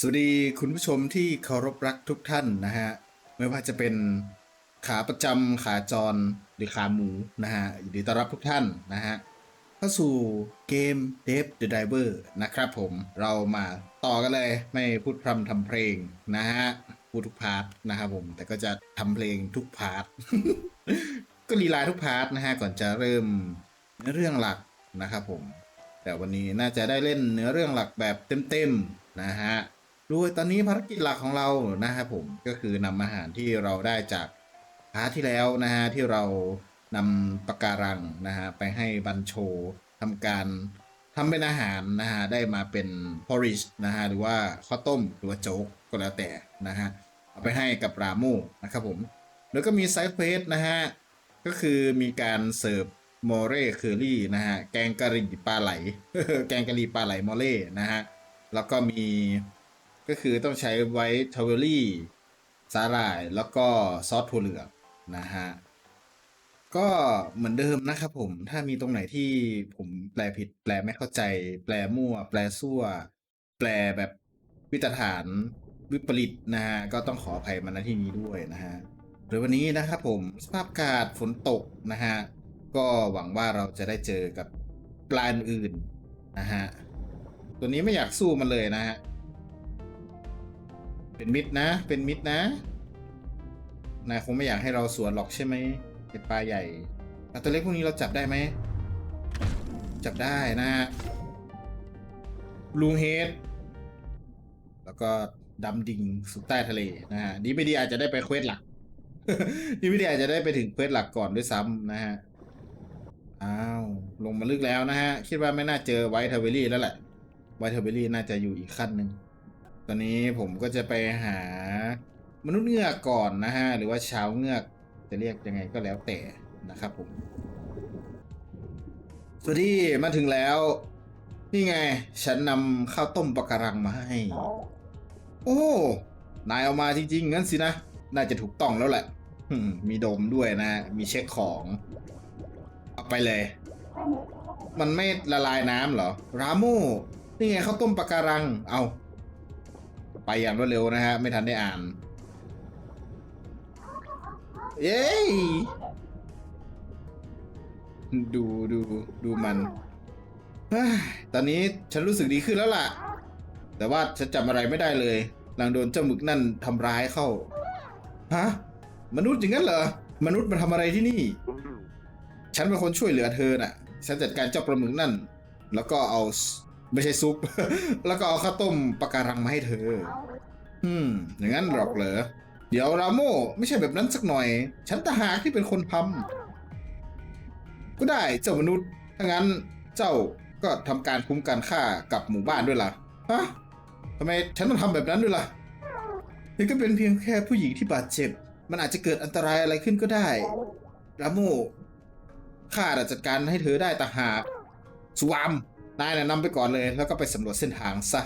สวัสดีคุณผู้ชมที่เคารพรักทุกท่านนะฮะ ไม่ว่าจะเป็นขาประจำขาจรหรือขาหมูนะฮะยินดีต้อนรับทุกท่านนะฮะเข้าสู่เกม Dev the Diver นะครับผมเรามาต่อกันเลยไม่พูดพร่ำทำเพลงนะฮะพูดทุกพาร์ทนะครับผมแต่ก็จะทำเพลงทุกพาร์ทก็ลีลาทุกพาร์ทนะฮะก่อนจะเริ่มเนื้อเรื่องหลักนะครับผม แต่วันนี้น่าจะได้เล่นเนื้อเรื่องหลักแบบเต็มๆนะฮะ โดยตอนนี้ภารกิจหลักของเรานะครับผมก็คือนำอาหารที่เราได้จากพาร์ทที่แล้วนะฮะที่เรานำปะการังนะฮะไปให้บันโชทำการทำเป็นอาหารนะฮะได้มาเป็น porridge นะฮะหรือว่าข้าวต้มหรือว่าโจ๊กก็แล้วแต่นะฮะเอาไปให้กับราโมนะครับผมแล้วก็มีไซด์เควสนะฮะก็คือมีการเสิร์ฟโมเร่เคอรี่นะฮะแกงกะหรี่ปลาไหล แกงกะหรี่ปลาไหลโมเร่นะฮะแล้วก็มี ก็คือต้องใช้ไว้ทาวเวลลี่สาหร่ายแล้วก็ซอสถั่วเหลืองนะฮะ ก็เหมือนเดิมนะครับผม ถ้ามีตรงไหนที่ผมแปลผิด แปลไม่เข้าใจ แปลมั่ว แปลซั่ว แปลแบบวิตฐานวิปริตนะฮะ ก็ต้องขออภัยมาณที่นี้ด้วยนะฮะหรือวันนี้นะครับผมสภาพอากาศฝนตกนะฮะ ก็หวังว่าเราจะได้เจอกับปลาอื่นนะฮะ ตัวนี้ไม่อยากสู้มันเลยนะฮะ เป็นมิดนะ เป็นมิดนะ นายคงไม่อยากให้เราสวนหรอกใช่ไหมเป็นปลาใหญ่ปลาตัวเล็กพวกนี้เราจับได้ไหม จับได้นะฮะลูเฮดแล้วก็ดำดิ่งสู่ใต้ทะเลนะฮะดีไม่ดีอาจจะได้ไปเควสหลัก ดีไม่ดีอาจจะได้ไปถึงเควสหลักก่อนด้วยซ้ำนะฮะ อ้าว ลงมาลึกแล้วนะฮะ คิดว่าไม่น่าเจอไวท์เทเวลลี่แล้วแหละ ไวท์เทเวลลี่น่าจะอยู่อีกขั้นหนึ่ง ตอนนี้ผมก็จะไปหามนุษย์เงือกก่อนนะฮะ หรือว่าชาวเงือกจะเรียกยังไงก็แล้วแต่นะครับผม สวัสดีมาถึงแล้ว นี่ไง ฉันนำข้าวต้มปลาการังมาให้ โอ้ นายเอามาจริงๆ งั้นสินะ น่าจะถูกต้องแล้วแหละมีดมด้วยนะ มีเช็คของเอาไปเลย มันไม่ละลายน้ำเหรอ ราโมนี่ไงข้าวต้มปลาการัง เอา ไปอย่างรวดเร็วนะฮะ ไม่ทันได้อ่าน เย้ดูดูดูมันเฮ้ยตอนนี้ฉันรู้สึกดีขึ้นแล้วล่ะ แต่ว่าฉันจำอะไรไม่ได้เลยหลังโดนเจ้าหมึกนั่นทำร้ายเข้า ฮะ มนุษย์อย่างนั้นเหรอ มนุษย์มาทำอะไรที่นี่ ฉันเป็นคนช่วยเหลือเธอน่ะ ฉันจัดการเจ้าปลาหมึกนั่น แล้วก็เอาซ ไม่ใช่ซุป แล้วก็เอาข้าวต้มปลาการังมาให้เธอ อืม อย่างนั้นหรอกเหรอ เดี๋ยวราโมไม่ใช่แบบนั้นสักหน่อย ฉันตางหากที่เป็นคนทำก็ได้เจ้ามนุษย์ ถ้างั้นเจ้าก็ทำการคุ้มกันค่ากับหมู่บ้านด้วยล่ะ ฮะทำไมฉันต้องทำแบบนั้นด้วยล่ะนี่ก็เป็นเพียงแค่ผู้หญิงที่บาดเจ็บ มันอาจจะเกิดอันตรายอะไรขึ้นก็ได้ราโมข้าจะจัดการให้เธอได้ต่างหากสวาม นายน่ะนำไปก่อนเลย แล้วก็ไปสำรวจเส้นทางซะ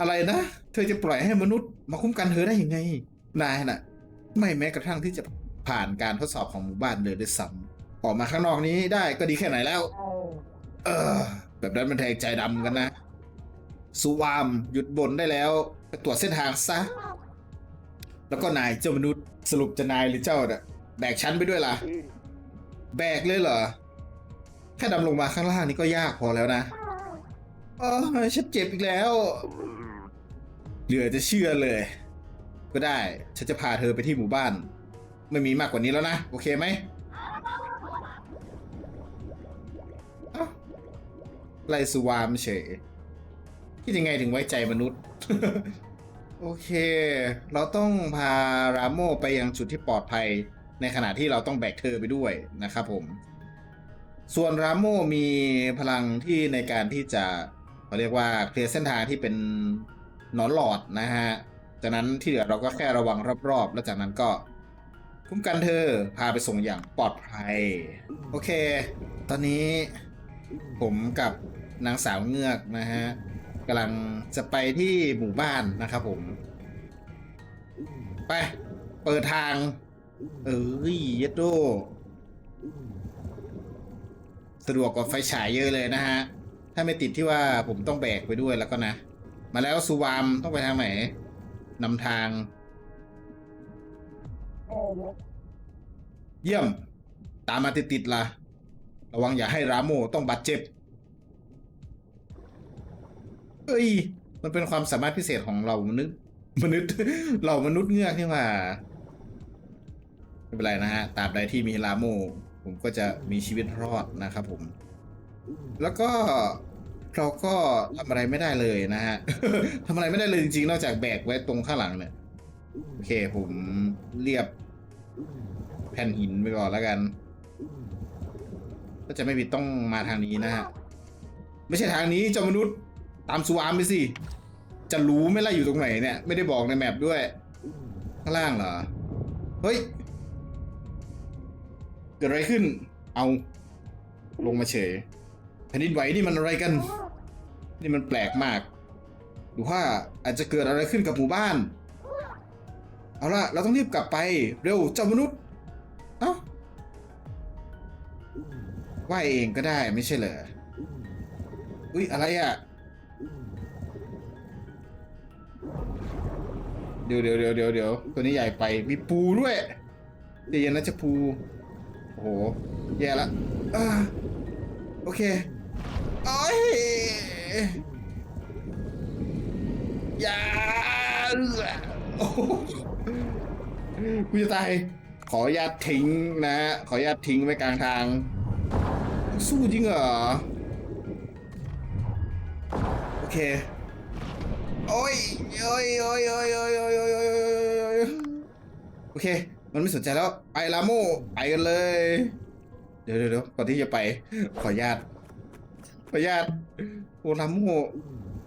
อะไรนะ เธอจะปล่อยให้มนุษย์มาคุ้มกันเธอได้ยังไง นายน่ะ ไม่แม้กระทั่งที่จะผ่านการทดสอบของหมู่บ้านเลยด้วยซ้ำออกมาข้างนอกนี้ได้ก็ดีแค่ไหนแล้ว เออ แบบนั้นมันแทงใจดำกันนะสุวามหยุดบ่นได้แล้วไปตรวจเส้นทางซะ แล้วก็นายเจ้ามนุษย์สรุปจะนายหรือเจ้าน่ะแบกฉันไปด้วยล่ะ แบกเลยเหรอแค่ดำลงมาข้างล่างนี่ก็ยากพอแล้วนะอ๋อฉันเจ็บอีกแล้ว เหลือจะเชื่อเลย ก็ได้ ฉันจะพาเธอไปที่หมู่บ้าน ไม่มีมากกว่านี้แล้วนะ โอเคไหมไลสุวามเฉยคิดยังไงถึงไว้ใจมนุษย์ โอเค เราต้องพารามโมไปยังจุดที่ปลอดภัย ในขณะที่เราต้องแบกเธอไปด้วยนะครับผม ส่วนรามโมมีพลังที่ในการที่จะเขาเรียกว่าเคลียร์เส้นทางที่เป็นหนอนหลอดนะฮะ จากนั้นที่เหลือเราก็แค่ระวังรอบๆ แล้วจากนั้นก็คุ้มกันเธอพาไปส่งอย่างปลอดภัย โอเค ตอนนี้ผมกับนางสาวเงือกนะฮะกำลังจะไปที่หมู่บ้านนะครับผม ไป เปิดทาง เอ้ยเยดโด สะดวกกว่าไฟฉายเยอะเลยนะฮะ ถ้าไม่ติดที่ว่าผมต้องแบกไปด้วยแล้วก็นะ มาแล้วสุวามต้องไปทางไหนนำทาง เยี่ยม ตามมาติดๆล่ะ ระวังอย่าให้ราโมต้องบาดเจ็บ เอ้ย มันเป็นความสามารถพิเศษของเรามนุษย์มนุษย์เรามนุษย์เงือกนี่หว่าไม่เป็นไรนะฮะตราบใดที่มีราโม ผมก็จะมีชีวิตรอดนะครับผม แล้วก็เราก็ทำอะไรไม่ได้เลยนะฮะ ทำอะไรไม่ได้เลยจริงๆ นอกจากแบกไว้ตรงข้างหลังเนี่ยโอเคผมเรียบแผ่นหินไปก่อนแล้วกัน ก็จะไม่ผิดต้องมาทางนี้นะฮะ ไม่ใช่ทางนี้เจ้ามนุษย์ตามสุวามไปสิ จะรู้ไม่ล่ะอยู่ตรงไหนเนี่ย ไม่ได้บอกในแมปด้วย ข้างล่างเหรอ เฮ้ย กิดอะไรขึ้น เอาลงมาเฉยแผ่นดินไหวนี่มันอะไรกัน นี่มันแปลกมากหรือว่าอาจจะเกิดอะไรขึ้นกับหมู่บ้าน เอาล่ะ เราต้องรีบกลับไปเร็วเจ้ามนุษย์ เอ้าว่ายเองก็ได้ไม่ใช่เหรอ อุ้ยอะไรอะเดี๋ยวเดี๋ยวเดี๋ยวเดี๋ยวเดี๋ยวตัวนี้ใหญ่ไปมีปูด้วยเดี๋ยวนะจะปู โอ้โห แย่ละอ่าโอเคโอ้ยอย่าโอ้กูจะตาย ขออนุญาตทิ้งนะฮะ ขออนุญาตทิ้งไว้กลางทาง สู้จริงเหรอ โอเค โอ้ยโอ้ยโอ้ยโอ้ยโอ้ยโอ้ยโอ้ยโอ้ยโอ้ยโอเค มันไม่สนใจแล้วไปลาโมไปกันเลย เดี๋ยวเดี๋ยวก่อนที่จะไป ขออนุญาตขออนุญาตโอลาโม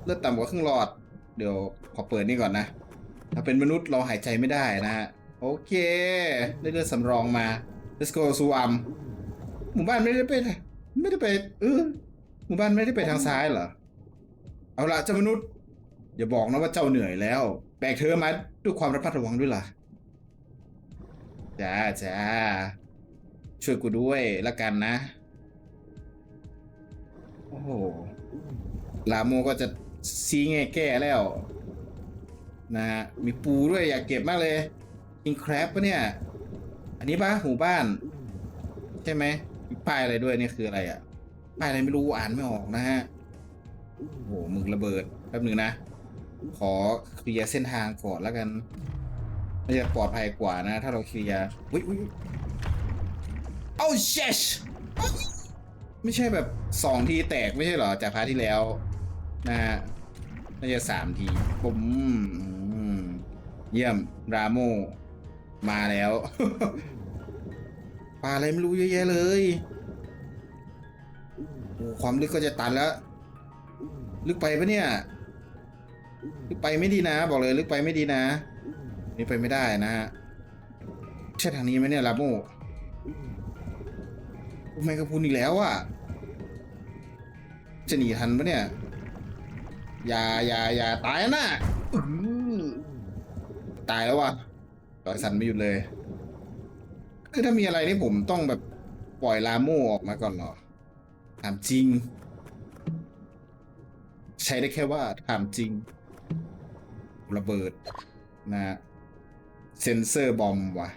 เลือดต่ำกว่าครึ่งหลอด เดี๋ยวขอเปิดนี่ก่อนนะ ถ้าเป็นมนุษย์เราหายใจไม่ได้นะฮะ โอเค ได้เลือดสำรองมา let's go สุวามหมู่บ้านไม่ได้ไป ไม่ได้ไปเออหมู่บ้านไม่ได้ไปทางซ้ายเหรอ เอาละเจ้ามนุษย์ อย่าบอกนะว่าเจ้าเหนื่อยแล้ว แบกเธอมาด้วยความระมัดระวังด้วยล่ะ จ้าจ้าช่วยกูด้วยละกันนะ โอ้โหลาโมก็จะซีไงแก้แล้ว นะฮะมีปูด้วยอยากเก็บมากเลยกินแครบปะเนี่ย อันนี้ปะหมู่บ้าน ใช่ไหมมีป้ายอะไรด้วยนี่คืออะไรอะป้ายอะไรไม่รู้อ่านไม่ออกนะฮะโอ้โหมึงระเบิดแป๊บหนึ่งนะ ขอเคลียร์เส้นทางก่อนแล้วกัน น่าจะปลอดภัยกว่านะ ถ้าเราเคลียร์อุ้ยอุ้ยโอ้เชชไม่ใช่แบบสองทีแตกไม่ใช่เหรอ จากพาร์ทที่แล้วนะฮะน่าจะสามทีผมอืมเยี่ยม ราโม มาแล้วปลาอะไรไม่รู้เยอะแยะเลยโอ้ความลึกก็จะตันแล้ว ลึกไปปะเนี่ย ลึกไปไม่ดีนะ บอกเลย ลึกไปไม่ดีนะ นี่ไปไม่ได้นะฮะใช่ทางนี้ไหมเนี่ยลาโมโอ้แมงกะพุนอีกแล้วอะจะหนีทันปะเนี่ยอย่าอย่าอย่าตายนะตายแล้ววะต่อยสันไม่หยุดเลย คือถ้ามีอะไรนี่ผมต้องแบบปล่อยลาโมออกมาก่อนเหรอถามจริง ใช้ได้แค่ว่าถามจริง ระเบิดนะฮะ เซนเซอร์บอมว่ะ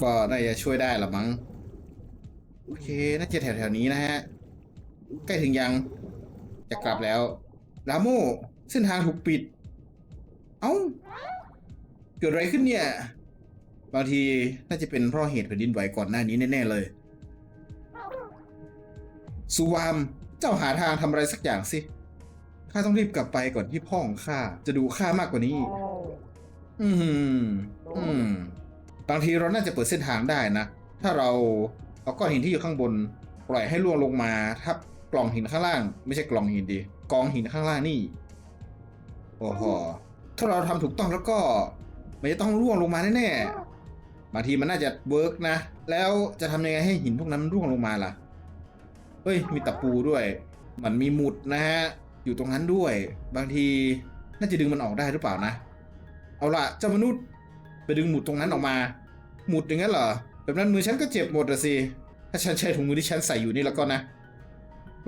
ก็น่าจะช่วยได้ละมั้ง โอเค น่าจะแถวๆนี้นะฮะ ใกล้ถึงยัง จะกลับแล้ว ลาโมเส้นทางถูกปิด เอ้า เกิดอะไรขึ้นเนี่ย บางทีน่าจะเป็นเพราะเหตุแผ่นดินไหวก่อนหน้านี้แน่ ๆ เลยสุวาม เจ้าหาทางทำอะไรสักอย่างสิ ข้าต้องรีบกลับไปก่อนที่พ่อของข้าจะดูข้ามากกว่านี้ อืม อืม บางทีเราน่าจะเปิดเส้นทางได้นะ ถ้าเราเอาก้อนหินที่อยู่ข้างบน ปล่อยให้ล่วงลงมาทับกล่องหินข้างล่าง ไม่ใช่กล่องหินดิกองหินข้างล่างนี่ โอ้โห ถ้าเราทำถูกต้องแล้วก็ มันจะต้องร่วงลงมาแน่ๆ บางทีมันน่าจะเวิร์กนะ แล้วจะทำยังไงให้หินพวกนั้นร่วงลงมาล่ะ เฮ้ย มีตะปูด้วย มันมีหมุดนะฮะ อยู่ตรงนั้นด้วย บางทีน่าจะดึงมันออกได้หรือเปล่านะ เอาละเจ้ามนุษย์ ไปดึงหมุดตรงนั้นออกมา หมุดอย่างนั้นเหรอ แบบนั้นมือฉันก็เจ็บหมดอะสิ ถ้าฉันใช้ถุงมือที่ฉันใส่อยู่นี่แล้วก็นะ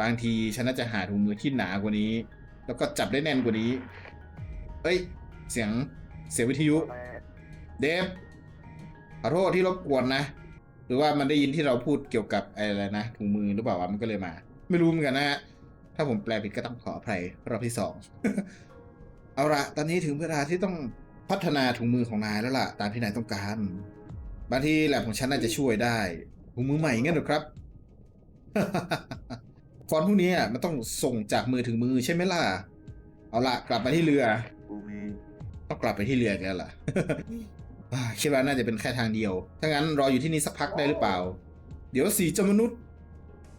บางทีฉันน่าจะหาถุงมือที่หนากว่านี้ แล้วก็จับได้แน่นกว่านี้ เอ้ย เสียงเสียงวิทยุ เดฟขอโทษที่รบกวนนะ หรือว่ามันได้ยินที่เราพูดเกี่ยวกับอะไรนะถุงมือหรือเปล่าวะมันก็เลยมา ไม่รู้เหมือนกันนะฮะถ้าผมแปลผิดก็ต้องขออภัยรอบที่สอง เอาละตอนนี้ถึงเวลาที่ต้อง พัฒนาถุงมือของนายแล้วล่ะ ตามที่นายต้องการ บางทีแลบของฉันน่าจะช่วยได้ถุงมือใหม่งั้นหรอครับ ฟอนต์พวกนี้มันต้องส่งจากมือถึงมือใช่ไหมล่ะ เอาล่ะ กลับมาที่เรือต้องกลับไปที่เรืออีกันล่ะอ่าคิดว่าน่าจะเป็นแค่ทางเดียว ถ้างั้นรออยู่ที่นี่สักพักได้หรือเปล่า เดี๋ยวสีเจ้ามนุษย์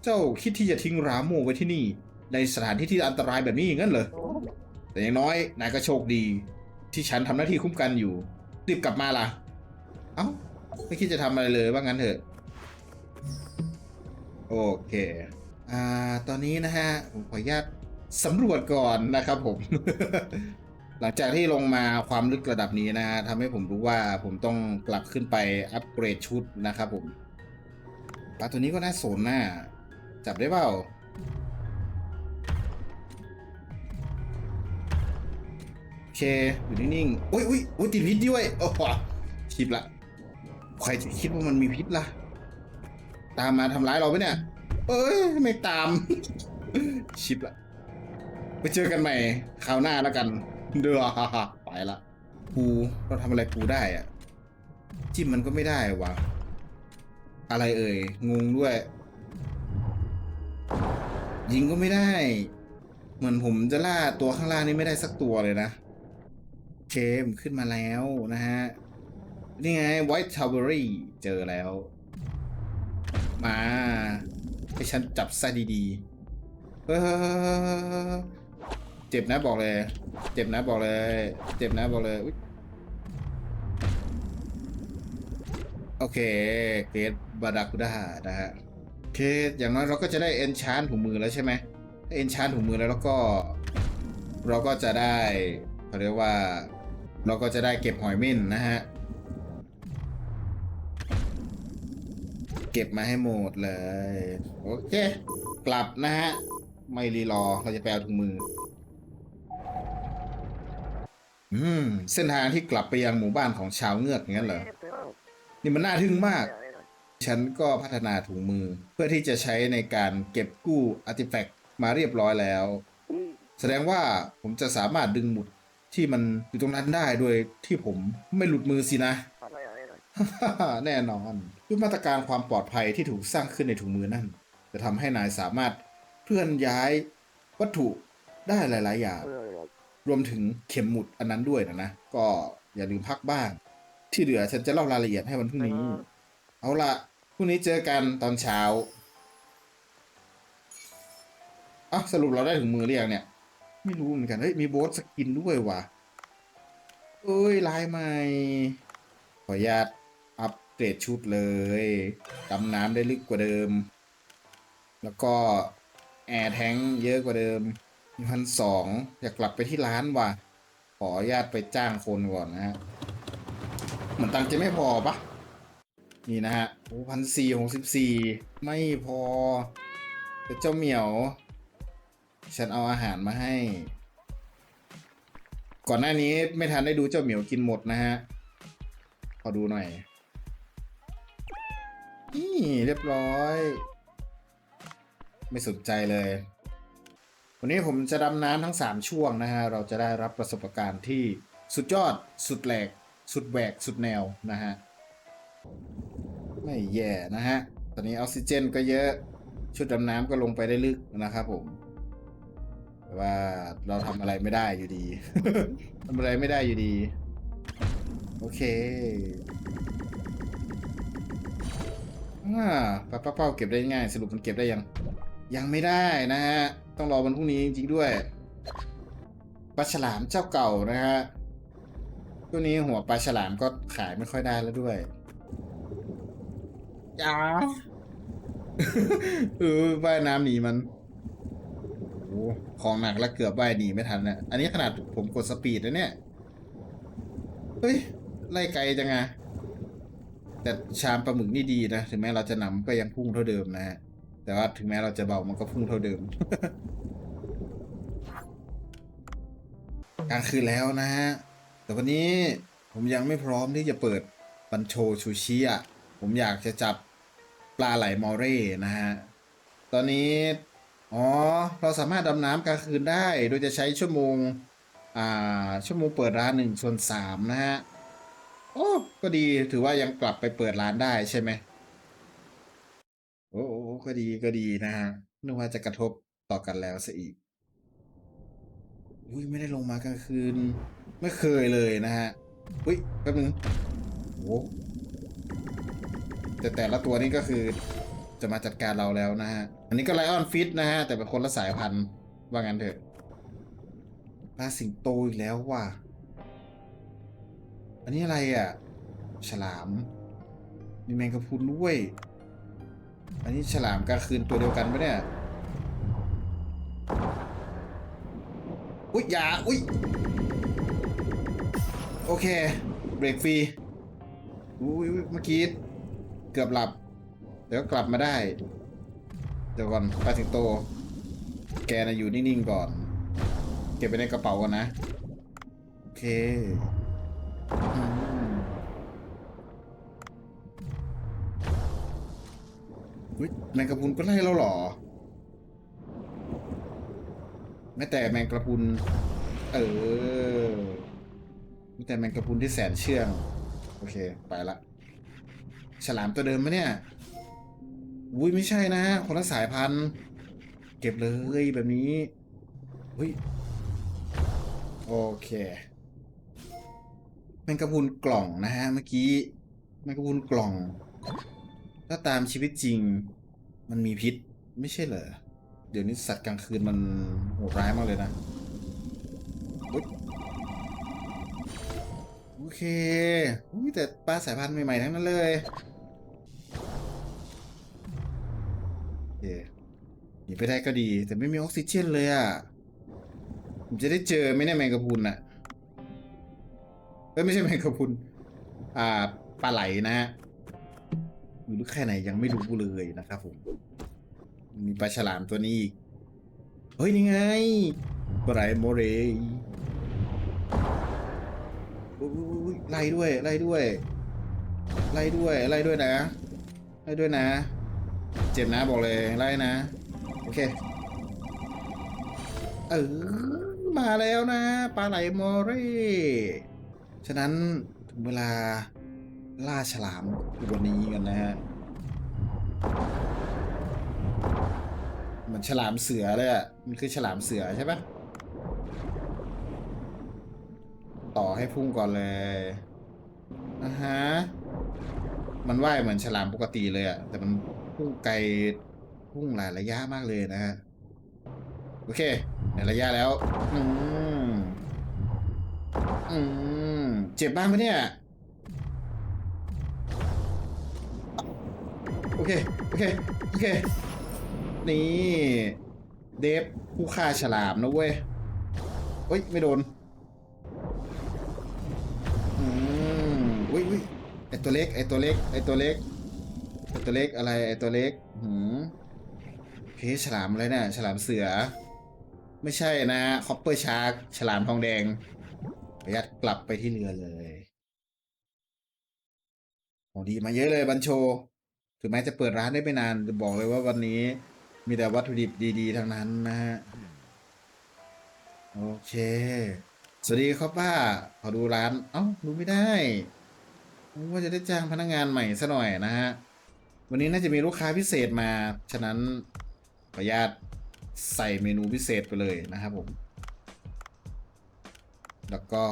เจ้าคิดที่จะทิ้งราโมไว้ที่นี่ ในสถานที่ที่อันตรายแบบนี้อย่างนั้นเหรอ แต่อย่างน้อยนายก็โชคดี ที่ฉันทำหน้าที่คุ้มกันอยู่ รีบกลับมาล่ะ เอ้า ไม่คิดจะทำอะไรเลยว่างั้นเถอะ โอเค อ่า ตอนนี้นะฮะ ผมขออนุญาตสำรวจก่อนนะครับผม หลังจากที่ลงมาความลึกระดับนี้นะฮะทำให้ผมรู้ว่าผมต้องกลับขึ้นไปอัปเกรดชุดนะครับผมปลาตัวนี้ก็น่าสนน่ะจับได้เปล่า เค อยู่นิ่งๆ อุ้ยอุ้ยอุ้ยติดพิษด้วย โอ้โหชิบละ ใครจะคิดว่ามันมีพิษล่ะ ตามมาทำร้ายเราไหมเนี่ย เอ้ย ไม่ตาม ชิบละ ไปเจอกันใหม่คราวหน้าแล้วกัน เดือไปละปูเราทำอะไรปูได้อะจิ้มมันก็ไม่ได้วะอะไรเอ่ย งงด้วย ยิงก็ไม่ได้ เหมือนผมจะล่าตัวข้างล่างนี่ไม่ได้สักตัวเลยนะ เคมขึ้นมาแล้วนะฮะ นี่ไง White t o w e r y เจอแล้ว มาให้ฉันจับซะดีๆเฮ้ยเจ็บนะบอกเลย เจ็บนะบอกเลย เจ็บนะบอกเลยโอเคเกรดบาดาคุด้านะฮะโอเคอย่างน้อยเราก็จะได้เอนชานถุงมือแล้วใช่ไหมถ้าเอนชานถุงมือแล้วแล้วก็ เราก็จะได้เขาเรียกว่า เราก็จะได้เก็บหอยเม่นนะฮะ เก็บมาให้หมดเลย โอเค กลับนะฮะ ไม่รีรอ เราจะไปเอาถุงมือ อืม เส้นทางที่กลับไปยังหมู่บ้านของชาวเงือกอย่างนั้นเหรอ นี่มันน่าทึ่งมาก ฉันก็พัฒนาถุงมือ เพื่อที่จะใช้ในการเก็บกู้อาร์ติแฟกต์มาเรียบร้อยแล้ว แสดงว่าผมจะสามารถดึงหมุด ที่มันอยู่ตรงนั้นได้โดยที่ผมไม่หลุดมือสินะ แน่นอนด้วยมาตรการความปลอดภัยที่ถูกสร้างขึ้นในถุงมือนั่น จะทำให้นายสามารถเคลื่อนย้ายวัตถุได้หลาย ๆ อย่าง รวมถึงเข็มหมุดอันนั้นด้วยนะนะ ก็อย่าลืมพักบ้าง ที่เหลือฉันจะเล่ารายละเอียดให้วันพรุ่งนี้ เอาละพรุ่งนี้เจอกันตอนเช้าอะสรุปเราได้ถุงมือหรือยังเนี่ย ไม่รู้เหมือนกันเฮ้ยมีโบสสกินด้วยว่ะเอ้ยลายใหม่ ขออนุญาตอัปเกรดชุดเลยดำน้ำได้ลึกกว่าเดิม แล้วก็แอร์แท้งเยอะกว่าเดิมมีพันสองอยากกลับไปที่ร้านว่ะ ขออนุญาตไปจ้างคนก่อนนะฮะเหมือนตังค์จะไม่พอปะนี่นะฮะโอ้พันสี่หกสิบสี่ไม่พอแต่เจ้าเหมียว ฉันเอาอาหารมาให้ ก่อนหน้านี้ไม่ทันได้ดูเจ้าเหมียวกินหมดนะฮะ ขอดูหน่อยนี่เรียบร้อย ไม่สนใจเลย วันนี้ผมจะดำน้ำทั้ง 3 ช่วงนะฮะ เราจะได้รับประสบการณ์ที่สุดยอด สุดแหลก สุดแหวก สุดแนวนะฮะ ไม่แย่นะฮะ ตอนนี้ออกซิเจนก็เยอะ ชุดดำน้ำก็ลงไปได้ลึกนะครับผม ว่าเราทำอะไรไม่ได้อยู่ดี ทำอะไรไม่ได้อยู่ดี โอเคอ่าป้าเป้าเก็บได้ง่าย สรุปมันเก็บได้ยัง ยังไม่ได้นะฮะ ต้องรอวันพรุ่งนี้จริงๆด้วยปลาฉลามเจ้าเก่านะฮะตัวนี้หัวปลาฉลามก็ขายไม่ค่อยได้แล้วด้วยจ้าเออว่ายน้ำหนีมันโอ้ ของหนักแล้วเกือบว่ายหนีไม่ทันนะอันนี้ขนาดผมกดสปีดแล้วเนี่ยเฮ้ยไล่ไกลจังไงแต่ชามปลาหมึกนี่ดีนะ ถึงแม้เราจะนำก็ยังพุ่งเท่าเดิมนะฮะ แต่ว่าถึงแม้เราจะเบามันก็พุ่งเท่าเดิม กลางคืนแล้วนะฮะ แต่วันนี้ผมยังไม่พร้อมที่จะเปิดบันโชชูชิอะ ผมอยากจะจับปลาไหลมอเร่นะฮะ ตอนนี้ อ๋อ เราสามารถดำน้ำกลางคืนได้ โดยจะใช้ชั่วโมง อ่า ชั่วโมงเปิดร้านหนึ่งส่วนสามนะฮะ โอ้ ก็ดี ถือว่ายังกลับไปเปิดร้านได้ใช่ไหม โอ้โอ้ก็ดี ก็ดีนะฮะ นึกว่าจะกระทบต่อกันแล้วซะอีก อุ้ย ไม่ได้ลงมากลางคืน ไม่เคยเลยนะฮะ อุ้ย แป๊บนึงโอ้แต่แต่ละตัวนี้ก็คือจะมาจัดการเราแล้วนะฮะ อันนี้ก็ไลออนฟิตนะฮะ แต่เป็นคนละสายพันธุ์ว่างั้นเถอะปลาสิงโตอีกแล้วว่ะ อันนี้อะไรอะ ฉลาม มีแมงกะพรุนด้วย อันนี้ฉลามกลางคืนตัวเดียวกันปะเนี่ย อุ้ยอย่าอุ้ยโอเค เบรกฟรีอุ้ยอุ๊ยเมื่อกี้ เกือบหลับ เดี๋ยวกลับมาได้ เดี๋ยวก่อนปลาสิงโต แกนะอยู่นิ่งๆก่อน เก็บไปในกระเป๋าก่อนนะ โอเคอืมอุ๊ยแมงกระพุนก็ไล่เราหรอแม้แต่แมงกระพุน เออแม้แต่แมงกระพุนที่แสนเชื่อง โอเค ไปละ ฉลามตัวเดิมไหมเนี่ย อุ้ยไม่ใช่นะคนละสายพันธุ์ เก็บเลยแบบนี้อุ้ยโอเคแมงกะพรุนกล่องนะฮะเมื่อกี้แมงกะพรุนกล่อง ถ้าตามชีวิตจริง มันมีพิษไม่ใช่เหรอเดี๋ยวนี้สัตว์กลางคืนมันโหดร้ายมากเลยนะโอเคอุ๊ยแต่ปลาสายพันธุ์ใหม่ๆทั้งนั้นเลย เคหนีไปได้ก็ดี แต่ไม่มีออกซิเจนเลยอะผมจะได้เจอไหมเนี่ยแมงกะพรุนอะเอ้ยไม่ใช่แมงกะพรุนอ่าปลาไหลนะฮะอยู่ลึกแค่ไหนยังไม่รู้เลยนะครับผม มีปลาฉลามตัวนี้อีก เฮ้ยนี่ไงปลาไหลโมเรยอุ๊ยอุ๊ยอุ๊ยไล่ด้วยไล่ด้วยไล่ด้วยไล่ด้วยนะไล่ด้วยนะ เจ็บนะบอกเลยไล่นะ โอเค เออ มาแล้วนะปลาไหลมเรฉะนั้นถึงเวลาล่าฉลามตัวนี้กันนะฮะเหมือนฉลามเสือเลยอะ มันคือฉลามเสือใช่ปะต่อให้พุ่งก่อนเลยอะฮะ มันว่ายเหมือนฉลามปกติเลยอะ แต่มัน พุ่งไกลพุ่งหลายระยะมากเลยนะฮะ โอเคในระยะแล้ว อืม อืม เจ็บบ้างไหมเนี่ย โอเค โอเค โอเค นี่ เดฟผู้ฆ่าฉลามนะเว้ยเฮ้ย ไม่โดน อืมอุ้ยอุ้ยไอตัวเล็ก ไอตัวเล็ก ไอตัวเล็ก ตัวเล็กอะไรไอตัวเล็กหืมเพฉลามอะไรเนี่ยฉลามเสือ ไม่ใช่นะคอปเปอร์ชาร์กฉลามทองแดงขออนุญาตกลับไปที่เรือเลยโอ้ดีมาเยอะเลยบันโช ถึงแม้จะเปิดร้านได้ไม่นานจะบอกเลยว่าวันนี้ มีแต่วัตถุดิบดีๆทั้งนั้นนะฮะโอเค สวัสดีครับป้า ขอดูร้าน เอ้า ดูไม่ได้ว่าจะได้จ้างพนักงานใหม่ซะหน่อยนะฮะ วันนี้น่าจะมีลูกค้าพิเศษมา ฉะนั้นขออนุญาตใส่เมนูพิเศษไปเลยนะครับผม แล้วก็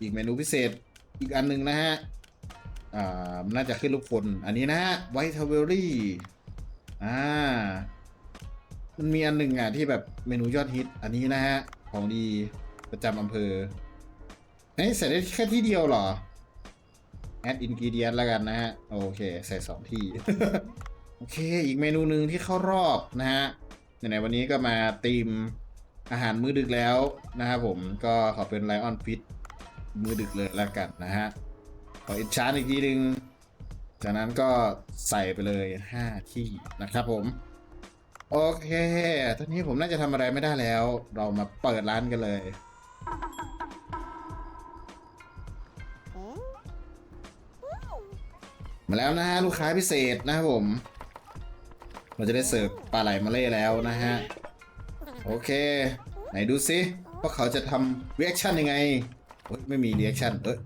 อีกเมนูพิเศษอีกอันหนึ่งนะฮะอ่าน่าจะขึ้นรูปคน อันนี้นะฮะไวท์ทาวเวอรี่อ่ามันมีอันหนึ่งอะที่แบบเมนูยอดฮิต อันนี้นะฮะ ของดีประจำอำเภอเฮ้ยใส่ได้แค่ที่เดียวเหรอ แอดอินกิเดียนแล้วกันนะฮะ โอเค ใส่สองที่ โอเค อีกเมนูหนึ่งที่เข้ารอบนะฮะไหนๆวันนี้ก็มาตีมอาหารมื้อดึกแล้วนะครับผมก็ขอเป็นไลออนฟิตมื้อดึกเลยแล้วกันนะฮะ ขออินชาร์อีกทีหนึ่งจากนั้นก็ใส่ไปเลย 5 ที่นะครับผม โอเค ตอนนี้ผมน่าจะทำอะไรไม่ได้แล้ว เรามาเปิดร้านกันเลย มาแล้วนะฮะลูกค้าพิเศษนะครับผม เราจะได้เสิร์ฟปลาไหลมาเล่แล้วนะฮะ โอเค ไหนดูซิว่าเขาจะทำ reaction ยังไงโอ๊ยไม่มี reaction เอ้ย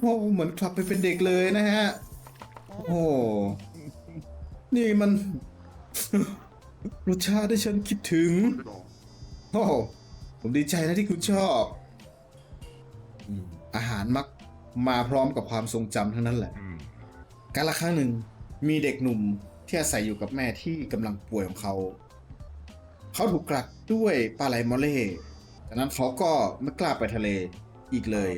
โอ้เหมือนกลับไปเป็นเด็กเลยนะฮะ โอ้นี่มัน รสชาติที่ฉันคิดถึง โอ้ผมดีใจนะที่คุณชอบ อาหารมักมาพร้อมกับความทรงจำทั้งนั้นแหละ กาละครั้งหนึ่งมีเด็กหนุ่มที่อาศัยอยู่กับแม่ที่กำลังป่วยของเขา เขาถูกกลัดด้วยปลาไหลมอเล่จากนั้นเขาก็ไม่กล้าไปทะเลอีกเลย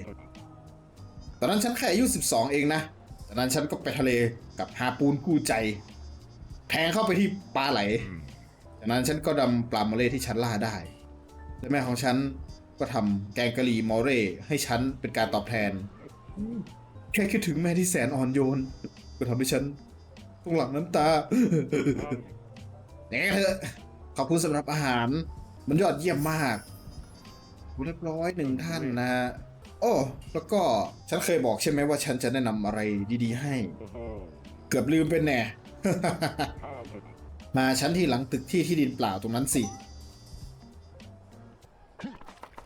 ตอนนั้นฉันแค่อายุ 12 เองนะ ตอนนั้นฉันก็ไปทะเลกับฮาปูนกู้ใจ แทงเข้าไปที่ปลาไหล จากนั้นฉันก็ดำปลาโมเล่ที่ฉันล่าได้ และแม่ของฉันก็ทำแกงกะหรี่มอเร่ให้ฉันเป็นการตอบแทน แค่คิดถึงแม่ที่แสนอ่อนโยนก็ทำให้ฉันต้องหลั่งน้ำตาเนี่ยเถอะขอบคุณสำหรับอาหาร มันยอดเยี่ยมมากเรียบร้อยหนึ่งท่านนะฮะ โอ้แล้วก็ฉันเคยบอกใช่ไหมว่าฉันจะแนะนำอะไรดีๆให้ เกือบลืมเป็นแน่ มาชั้นที่หลังตึกที่ที่ดินเปล่าตรงนั้นสิ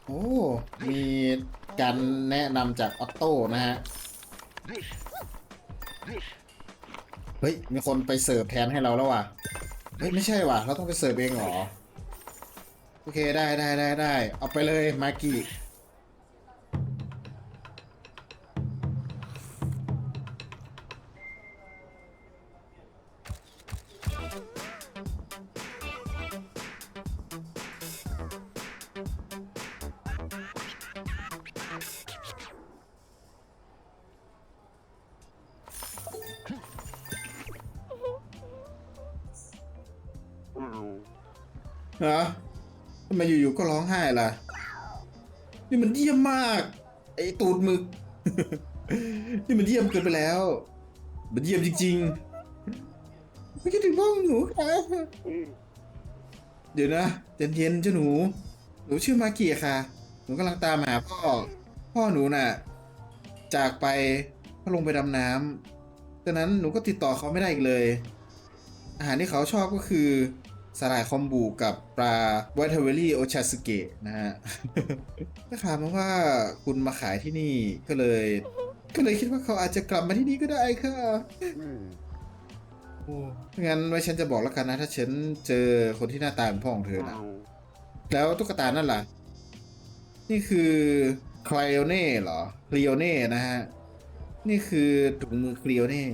โอ้ มีการแนะนำจากออตโต้นะฮะ เฮ้ย มีคนไปเสิร์ฟแทนให้เราแล้วว่ะ เฮ้ย ไม่ใช่ว่ะ เราต้องไปเสิร์ฟเองเหรอ โอเค ได้ได้ได้ได้ เอาไปเลยมากิ มาก ไอ้ตูดหมึก นี่มันเยี่ยมเกินไปแล้ว มันเยี่ยมจริงๆไม่คิดถึงพ่อหนูค่ะเดี๋ยวนะใจเย็นเจ้าหนู หนูชื่อมากิค่ะ หนูกำลังตามหาพ่อ พ่อหนูน่ะ จากไปเพราลงไปดำน้ำจากนั้นหนูก็ติดต่อเขาไม่ได้อีกเลย อาหารที่เขาชอบก็คือ สาหร่ายคอมบูกับปลาไวท์เทเวอรี่โอชาสึเกะนะฮะก็ถามมาว่าคุณมาขายที่นี่ก็เลย ก็เลยคิดว่าเขาอาจจะกลับมาที่นี่ก็ได้ค่ะโอ้งั้นไว้ฉันจะบอกแล้วกันนะ ถ้าฉันเจอคนที่หน้าตาเหมือนพ่อของเธอนะแล้วตุ๊กตานั่นล่ะ นี่คือคลโอเน่เหรอคลีโอเน่นะฮะ นี่คือถุงมือคลีโอเน่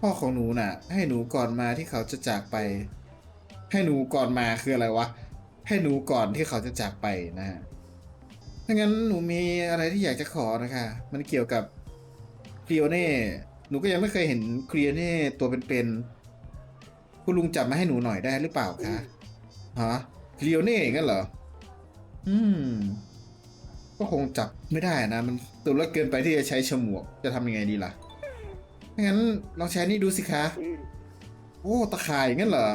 พ่อของหนูน่ะ ให้หนูก่อนมาที่เขาจะจากไป ให้หนูก่อนมาคืออะไรวะ ให้หนูก่อนที่เขาจะจากไปนะฮะถ้างั้นหนูมีอะไรที่อยากจะขอนะคะ มันเกี่ยวกับคลีโอเน่ หนูก็ยังไม่เคยเห็นคลีโอเน่ตัวเป็นๆ คุณลุงจับมาให้หนูหน่อยได้หรือเปล่าคะ ฮะคลีโอเน่งั้นเหรอ อืม ก็คงจับไม่ได้นะ มันตัวเล็กเกินไปที่จะใช้ฉมวก จะทำยังไงดีล่ะ งั้นลองใช้นี่ดูสิคะ โอ้ ตะข่ายงั้นเหรอ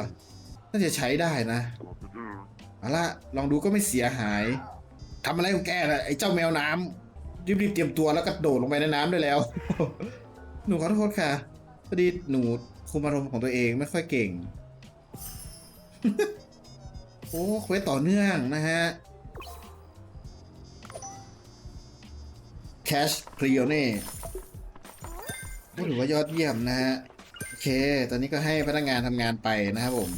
น่าจะใช้ได้นะเอาละลองดูก็ไม่เสียหายทำอะไรของแกนะไอ้เจ้าแมวน้ำรีบๆเตรียมตัวแล้วก็โดดลงไปในน้ำได้แล้ว หนูขอโทษค่ะพอดีหนูคุมอารมณ์ของตัวเองไม่ค่อยเก่ง โอ้เควสต่อเนื่องนะฮะ Cash p r i o n e ถือว่ายอดเยี่ยมนะฮะ โอเค ตอนนี้ก็ให้พนักงานทำงานไปนะครับผม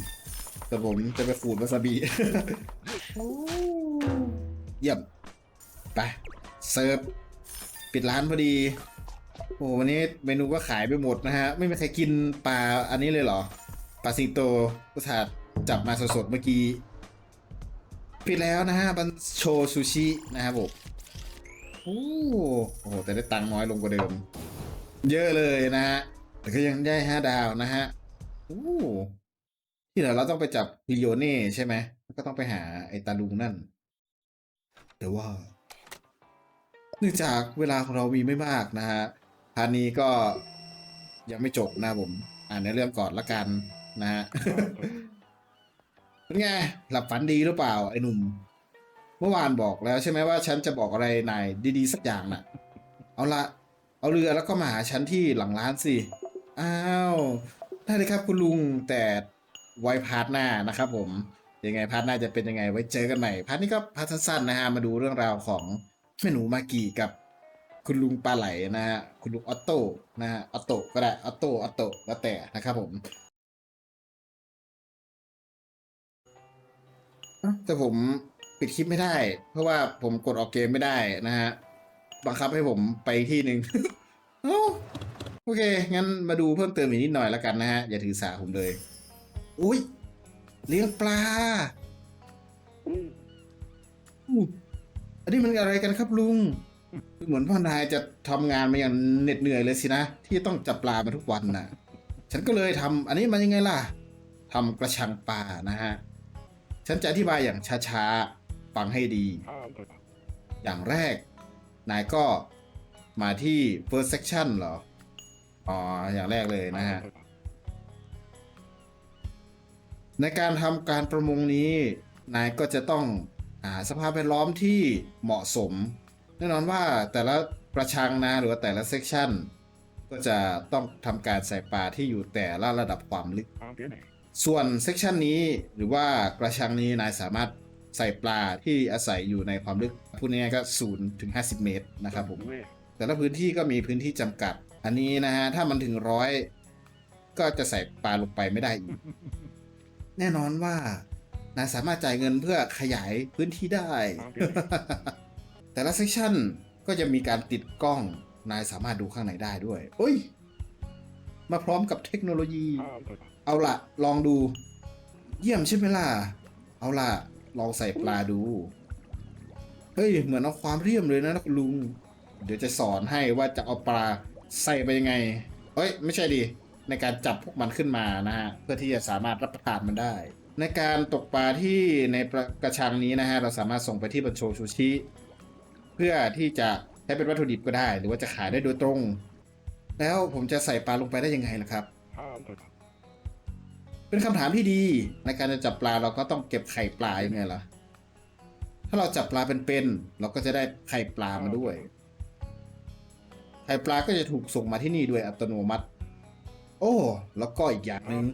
แต่ผมจะไปขูดวาซาบิเยี่ยม ไปเสิร์ฟ ปิดร้านพอดี โอ้วันนี้เมนูก็ขายไปหมดนะฮะ ไม่มีใครกินปลาอันนี้เลยเหรอ ปลาสิงโตกุศาจับมาสดๆเมื่อกี้ปิดแล้วนะฮะบันโชซูชินะครับผมโอ้โหแต่ได้ตังค์น้อยลงกว่าเดิม เยอะเลยนะฮะ แต่ก็ยังได้ห้าดาวนะฮะโอ้ ที่เหลือเราต้องไปจับฮิโยเน่ใช่ไหมก็ต้องไปหาไอ้ตาลุงนั่น แต่ว่าเนื่องจากเวลาของเรามีไม่มากนะฮะพานี้ก็ยังไม่จบนะผม อ่านในเรื่องก่อนละกันนะฮะเป็นไง หลับฝันดีหรือเปล่า ไอ้หนุ่ม เมื่อวานบอกแล้วใช่ไหมว่าฉันจะบอกอะไรนายดีๆ สักอย่างน่ะ เอาละ เอาเรือแล้วก็มาหาฉันที่หลังร้านสิ อ้าว ได้เลยครับคุณลุงแต่ ไว้พาร์ทหน้านะครับผมยังไงพาร์ทหน้าจะเป็นยังไงไว้เจอกันใหม่พาร์ทนี้ก็พาร์ทสั้นๆนะฮะมาดูเรื่องราวของแม่หนูมากีกับคุณลุงปลาไหลนะฮะคุณลุงออตโต้นะฮะออตโต้ก็ได้ออตโต้ออตโต้แล้วแต่นะครับผมแต่ผมปิดคลิปไม่ได้ เพราะว่าผมกดออกเกมไม่ได้นะฮะบังคับให้ผมไปที่หนึ่งโอเค งั้นมาดูเพิ่มเติมอีกนิดหน่อยแล้วกันนะฮะ อย่าถือสาผมเลย อุ้ยเลี้ยงปลาอู้อันนี้มันอะไรกันครับลุงเหมือนพ่อนายจะทำงานมาอย่างเหน็ดเหนื่อยเลยสินะ ที่ต้องจับปลามาทุกวันน่ะ ฉันก็เลยทำอันนี้มันยังไงล่ะทำกระชังปลานะฮะ ฉันจะอธิบายอย่างช้าๆ ฟังให้ดี อย่างแรก นายก็มาที่ first section เหรอ อ๋อ อย่างแรกเลยนะฮะ ในการทำการประมงนี้นายก็จะต้องหาสภาพแวดล้อมที่เหมาะสม แน่นอนว่าแต่ละประชังนะหรือว่าแต่ละเซกชันก็จะต้องทำการใส่ปลาที่อยู่แต่ละระดับความลึก ส่วนเซกชันนี้หรือว่ากระชังนี้นายสามารถใส่ปลาที่อาศัยอยู่ในความลึกพูดง่ายๆก็0ถึง50 เมตรนะครับผมแต่ละพื้นที่ก็มีพื้นที่จำกัด อันนี้นะฮะถ้ามันถึงร้อยก็จะใส่ปลาลงไปไม่ได้อีก แน่นอนว่านายสามารถจ่ายเงินเพื่อขยายพื้นที่ได้ แต่ละเซกชันก็จะมีการติดกล้อง นายสามารถดูข้างในได้ด้วยโอ้ย มาพร้อมกับเทคโนโลยี เอาละลองดู เยี่ยมใช่ไหมล่ะ เอาละลองใส่ปลาดู เฮ้ย เหมือนเอาความเรียมเลยนะคุณลุง เดี๋ยวจะสอนให้ว่าจะเอาปลาใส่ไปยังไง เฮ้ย ไม่ใช่ดิ ในการจับพวกมันขึ้นมานะฮะเพื่อที่จะสามารถรับประทานมันได้ ในการตกปลาที่ในกระชังนี้นะฮะเราสามารถส่งไปที่บัญโชชูชิ เพื่อที่จะใช้เป็นวัตถุดิบก็ได้ หรือว่าจะขายได้โดยตรง แล้วผมจะใส่ปลาลงไปได้ยังไงล่ะครับ เป็นคำถามที่ดี ในการจะจับปลาเราก็ต้องเก็บไข่ปลายังไงล่ะ ถ้าเราจับปลาเป็นๆเราก็จะได้ไข่ปลามาด้วย ไข่ปลาก็จะถูกส่งมาที่นี่ด้วยอัตโนมัติ โอ้ แล้วก็อีกอย่างหนึ่ง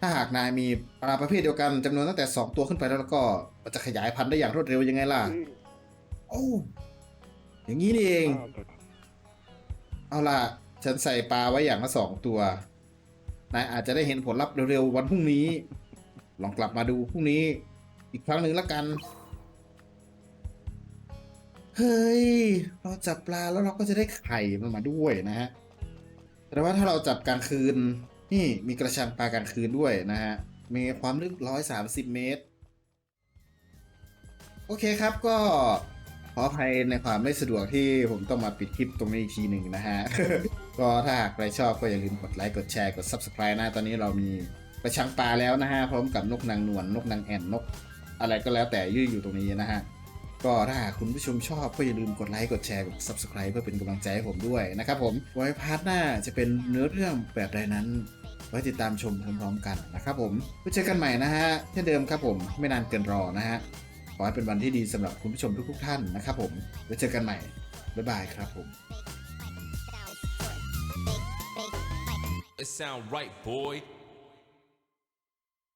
ถ้าหากนายมีปลาประเภทเดียวกันจำนวนตั้งแต่ 2 ตัวขึ้นไปแล้วแล้วก็มันจะขยายพันธุ์ได้อย่างรวดเร็วยังไงล่ะ โอ้ อย่างนี้นี่เอง เอาล่ะ ฉันใส่ปลาไว้อย่างละสองตัวนายอาจจะได้เห็นผลลัพธ์เร็วๆวันพรุ่งนี้ ลองกลับมาดูพรุ่งนี้ อีกครั้งหนึ่งละกัน เฮ้ย เราจับปลาแล้วเราก็จะได้ไข่มันมาด้วยนะฮะ แต่ว่าถ้าเราจับกลางคืน นี่มีกระชังปลากลางคืนด้วยนะฮะ มีความลึก 130 เมตร โอเคครับก็ขออภัยในความไม่สะดวกที่ผมต้องมาปิดคลิปตรงนี้อีกทีหนึ่งนะฮะ ก็ถ้าหากใครชอบก็อย่าลืมกดไลค์กดแชร์กด Subscribe นะตอนนี้เรามีกระชังปลาแล้วนะฮะ พร้อมกับนกนางนวลนกนางแอ่นนก อะไรก็แล้วแต่ยืดอยู่ตรงนี้นะฮะ ก็ถ้าหากคุณผู้ชมชอบก็อย่าลืมกดไลค์กดแชร์กด Subscribe เพื่อเป็นกำลังใจให้ผมด้วยนะครับผมไว้พาร์ทหน้าจะเป็นเนื้อเรื่องแบบใดนั้น ไว้ติดตามชมพร้อมๆกันนะครับผมไว้เจอกันใหม่นะฮะเช่นเดิมครับผมไม่นานเกินรอนะฮะขอให้เป็นวันที่ดีสำหรับคุณผู้ชมทุกๆท่านนะครับผมไว้เจอกันใหม่บ๊ายบายครับผม It sound right, boy.